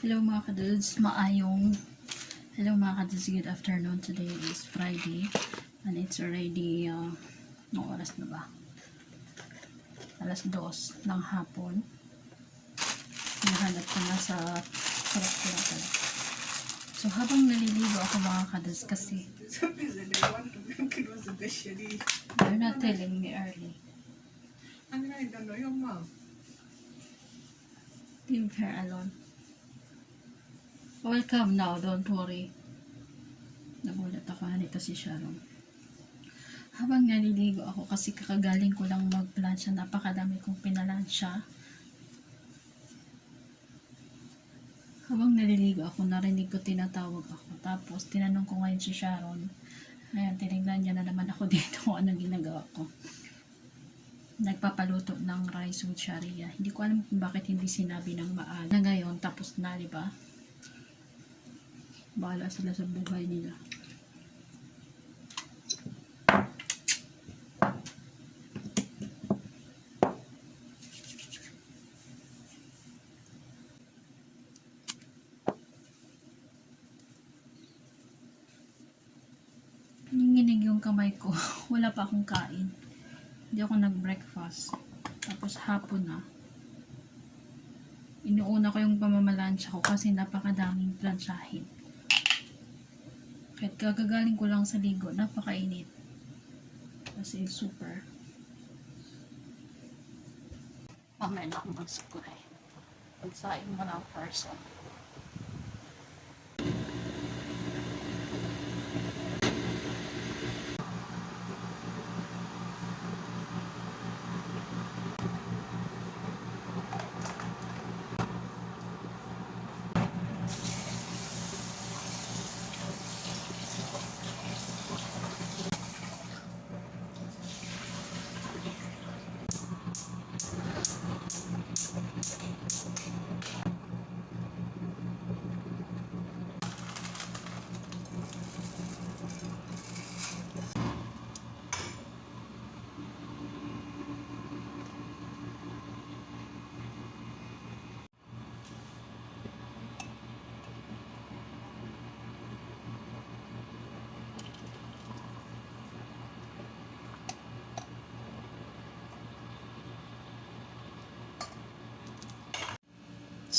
Hello mga kadudes, maayong Hello mga kadudes, good afternoon. Today is Friday and it's already uh, no oras na ba? Alas dos ng hapon. Nahanap ko na sa restaurant. So habang naliligo ako mga kadudes kasi you're not telling me early. Ano na yung mom? Leave her alone. Welcome now, don't worry. Nagulat ako nito si Sharon. Habang naliligo ako kasi kakagaling ko lang magplansya, napakadami kong pinalansya. Habang naliligo ako, narinig ko tinatawag ako. Tapos, tinanong ko ngayon si Sharon. Ayan, tinignan niya na naman ako dito kung anong ginagawa ko nagpapaluto ng rice with sharia. Hindi ko alam kung bakit hindi sinabi ng maaga. Na ngayon, tapos na, di ba? Bahala sila sa buhay nila. Nanginginig yung kamay ko. Wala pa akong kain. Hindi ako nag-breakfast. Tapos hapon na. Inuuna ko yung pamamalansya ko kasi napakadaming plansyahin. Kahit kagagaling ko lang sa ligo, napakainit. Kasi super. Mamaya na akong magsukulay. Pagsain mo ng person.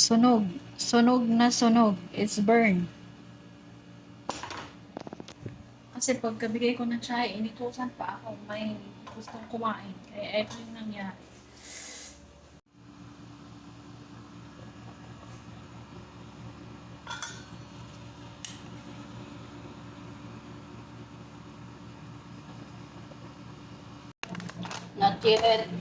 Sunog. Sunog na sunog. It's burn. Kasi pagkabigay ko ng tsahe, initusan pa ako. May gustong kumain. Kaya ito yung nangyari. Not yet.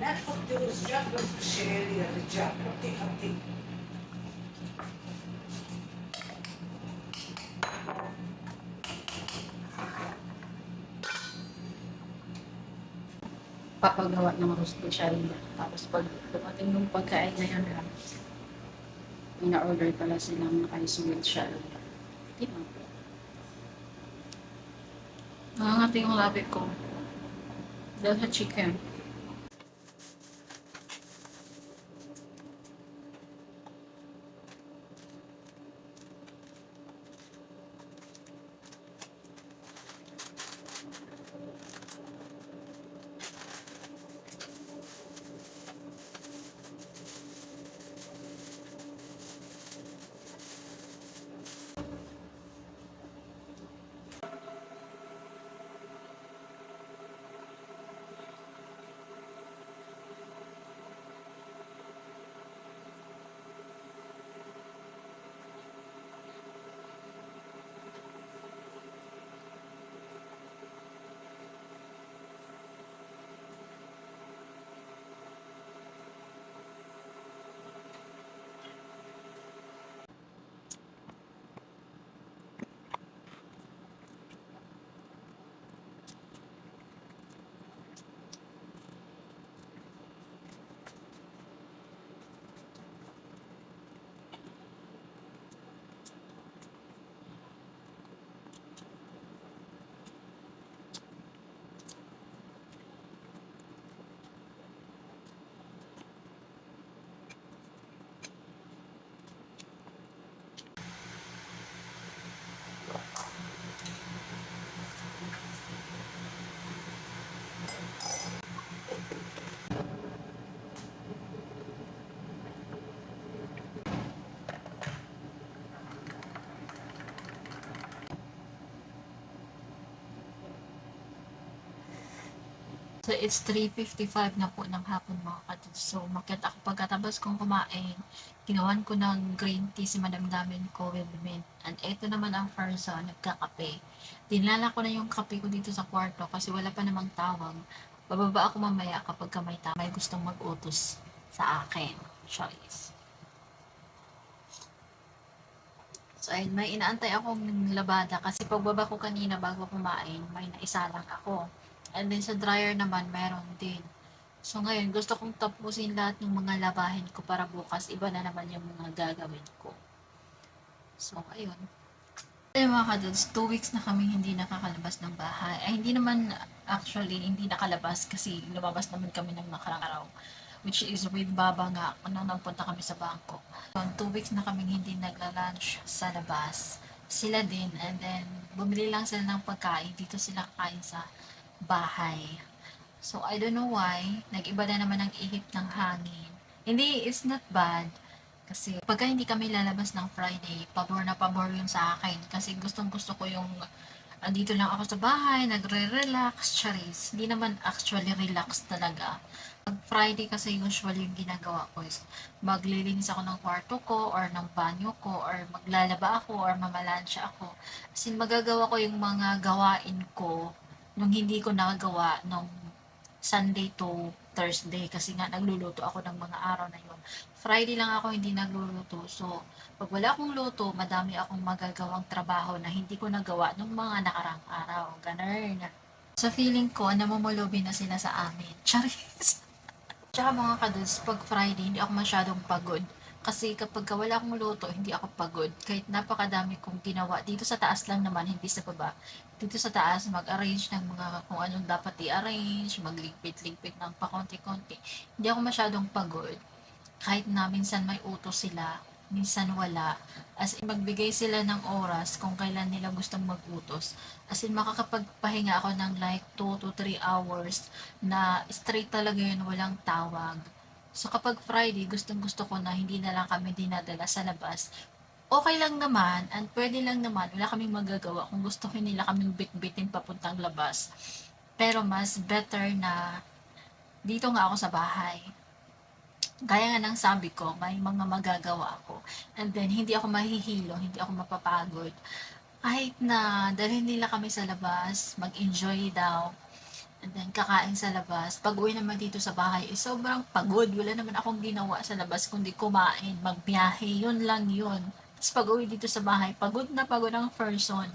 Eh? papagawa ng roast sharia. Tapos pag dumating yung pagkain na yun lang, ina-order pala silang rice with sharia. Di ba? Nangangating yung labi ko. Dahil sa chicken. So, it's 3.55 na po ng hapon mga katids. So, umakyat ako pagkatapos kong kumain. Ginawan ko ng green tea si madam namin ko with mint. And ito naman ang first son, nagkakape. Dinala ko na yung kape ko dito sa kwarto kasi wala pa namang tawag. Bababa ako mamaya kapag ka may ta- may gustong mag-utos sa akin. Choice. So, ayun, may inaantay akong labada kasi pagbaba ko kanina bago kumain, may naisa lang ako. And then sa dryer naman, meron din. So ngayon, gusto kong tapusin lahat ng mga labahin ko para bukas iba na naman yung mga gagawin ko. So, ayun. Ayun mga kadudes, two weeks na kami hindi nakakalabas ng bahay. Ay, hindi naman actually hindi nakalabas kasi lumabas naman kami ng nakarang araw. Which is with Baba nga, nung nagpunta kami sa bangko. So, two weeks na kami hindi nagla-lunch sa labas. Sila din, and then bumili lang sila ng pagkain. Dito sila kakain sa bahay. So, I don't know why, nag-iba na naman ang ihip ng hangin. Hindi, it's not bad. Kasi, pagka hindi kami lalabas ng Friday, pabor na pabor yun sa akin. Kasi gustong gusto ko yung, andito lang ako sa bahay, nagre-relax, charis. Hindi naman actually relax talaga. Pag Friday kasi usually yung ginagawa ko is maglilinis ako ng kwarto ko or ng banyo ko or maglalaba ako or mamalansya ako. As in, magagawa ko yung mga gawain ko nung hindi ko nakagawa nung Sunday to Thursday kasi nga nagluluto ako ng mga araw na yun. Friday lang ako hindi nagluluto. So, pag wala akong luto, madami akong magagawang trabaho na hindi ko nagawa nung mga nakarang araw. Ganun. Sa feeling ko, namumulubi na sila sa amin. Charis! Tsaka mga kadudes, pag Friday, hindi ako masyadong pagod. Kasi kapag ka wala akong luto, hindi ako pagod. Kahit napakadami kong ginawa. Dito sa taas lang naman, hindi sa baba. Dito sa taas, mag-arrange ng mga kung anong dapat i-arrange, magligpit-ligpit ng pakonti-konti. Hindi ako masyadong pagod. Kahit na minsan may utos sila, minsan wala. As in, magbigay sila ng oras kung kailan nila gustong mag-utos. As in, makakapagpahinga ako ng like 2 to 3 hours na straight talaga yun, walang tawag. So kapag Friday, gustong gusto ko na hindi na lang kami dinadala sa labas. Okay lang naman, and pwede lang naman, wala kaming magagawa kung gusto nila kaming bit-bitin papuntang labas. Pero mas better na dito nga ako sa bahay. Gaya nga ng sabi ko, may mga magagawa ako. And then, hindi ako mahihilo, hindi ako mapapagod. Kahit na dalhin nila kami sa labas, mag-enjoy daw, And then, kakain sa labas. Pag uwi naman dito sa bahay, eh, sobrang pagod. Wala naman akong ginawa sa labas, kundi kumain, magbiyahe. Yun lang yun. Tapos pag uwi dito sa bahay, pagod na pagod ang person.